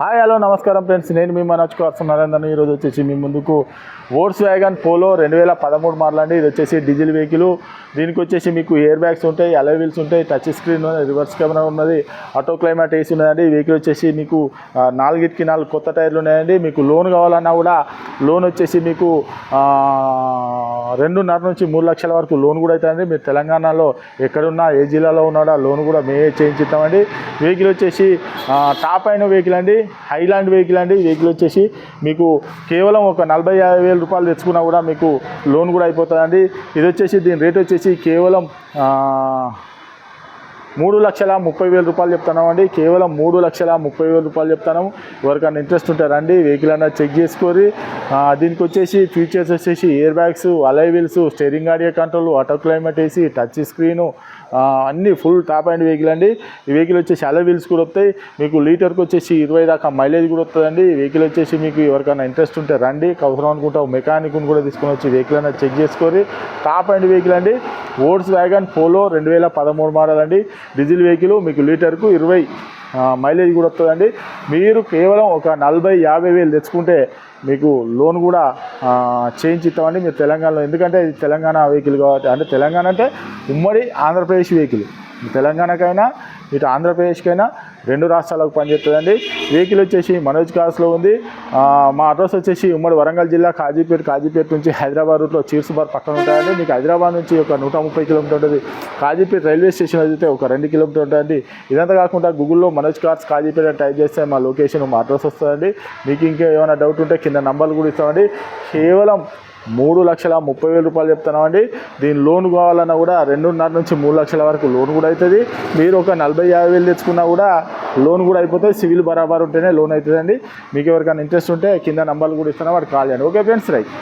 Hi hello నమస్కారం friends. నేను మీ మనోజ్ కుమార్ నరేందర్. ఈరోజు వచ్చేసి మీ ముందుకు ఓట్స్ వ్యాగన్ పోలో రెండు వేల పదమూడు మోడల్ అండి ఇది వచ్చేసి డీజిల్ వెహికల్. దీనికి వచ్చేసి మీకు ఎయిర్ బ్యాగ్స్ ఉంటాయి అలై వీల్స్ ఉంటాయి టచ్ స్క్రీన్ రివర్స్ కెమెరా ఉన్నది ఆటో క్లైమేట్ ఏసీ ఉన్నదండి. ఈ వెహికల్ వచ్చేసి మీకు నాలుగిటికి నాలుగు కొత్త టైర్లు ఉన్నాయండి. మీకు లోన్ కావాలన్నా కూడా లోన్ వచ్చేసి మీకు రెండున్నర నుంచి మూడు లక్షల వరకు లోన్ కూడా అవుతుందండి మీరు తెలంగాణలో ఎక్కడున్నా ఏ జిల్లాలో ఉన్నాడా లోన్ కూడా మేమే చేయించుతామండి వెహికల్ వచ్చేసి టాప్ అయిన వెహికల్ అండి. హైలాండ్ వెహికల్ అండి. ఈ వెహికల్ వచ్చేసి మీకు కేవలం ఒక నలభై యాభై వేల రూపాయలు తెచ్చుకున్నా కూడా మీకు లోన్ కూడా అయిపోతుందండి. ఇది వచ్చేసి దీని రేట్ వచ్చేసి కేవలం మూడు లక్షల ముప్పై వేల రూపాయలు చెప్తున్నామండి. కేవలం మూడు లక్షల ముప్పై వేల రూపాయలు చెప్తాను ఎవరికైనా ఇంట్రెస్ట్ ఉంటే రండి వెహికల్ అన్న చెక్ చేసుకొని దీనికి వచ్చేసి ఫీచర్స్ వచ్చేసి airbags alloy wheels steering audio control auto climate వేసి టచ్ స్క్రీను అన్నీ ఫుల్ టాప్ అండ్ వెహికల్ అండి. ఈ వెహికల్ వచ్చేసి అలై వీల్స్ కూడా వస్తాయి. మీకు లీటర్కి వచ్చేసి ఇరవై దాకా మైలేజ్ కూడా వస్తుందండి. ఈ వెహికల్ వచ్చేసి మీకు ఎవరికైనా ఇంట్రెస్ట్ ఉంటే రండి. అవసరం అనుకుంటా మెకానిక్ని కూడా తీసుకొని వచ్చి వెహికల్ అనేది చెక్ చేసుకొని టాప్ అండ్ వెహికల్ అండి. ఓట్స్ వ్యాగన్ పోలో రెండు వేల పదమూడు మోడల్ అండి డీజిల్ వెహికల్ మీకు లీటర్కు ఇరవై మైలేజ్ కూడా వస్తుందండి. మీరు కేవలం ఒక నలభై యాభై వేలు తెచ్చుకుంటే మీకు లోన్ కూడా ఆ, చేయించిస్తామండి మీరు తెలంగాణలో. ఎందుకంటే ఇది తెలంగాణ వెహికల్ కాబట్టి అంటే తెలంగాణ అంటే ఉమ్మడి ఆంధ్రప్రదేశ్ వెహికల్. తెలంగాణకైనా ఇటు ఆంధ్రప్రదేశ్కైనా రెండు రాష్ట్రాలకు పనిచేస్తుందండి. వెహికల్ వచ్చేసి మనోజ్ కార్స్లో ఉంది. మా అడ్రస్ వచ్చేసి ఉమ్మడి వరంగల్ జిల్లా కాజీపేట కాజీపేట నుంచి హైదరాబాద్ రూట్లో చీర్సుబార్ పక్కన ఉంటాయండి. మీకు హైదరాబాద్ నుంచి ఒక నూట ముప్పై కిలోమీటర్ ఉంటుంది. కాజీపేట రైల్వే స్టేషన్ అయితే ఒక రెండు కిలోమీటర్ ఉంటుందండి. ఇదంతా కాకుండా గూగుల్లో మనోజ్ కార్స్ కాజీపేట టైప్ చేస్తే మా లొకేషన్ మా అడ్రస్ వస్తుందండి. మీకు ఇంకా ఏమైనా డౌట్ ఉంటే కింద నంబర్లు కూడా ఇస్తామండి. కేవలం మూడు లక్షల ముప్పై వేల రూపాయలు చెప్తున్నామండి. దీని లోన్ కావాలన్నా కూడా రెండున్నర నుంచి మూడు లక్షల వరకు లోన్ కూడా అవుతుంది మీరు ఒక నలభై యాభై వేలు తెచ్చుకున్నా కూడా లోన్ కూడా అయిపోతుంది. సివిల్ బరాబర్ ఉంటేనే లోన్ అవుతుందండి మీకు ఎవరికైనా ఇంట్రెస్ట్ ఉంటే కింద నంబర్లు కూడా ఇస్తున్నా వాడు కాల్ చేయండి. Okay friends right.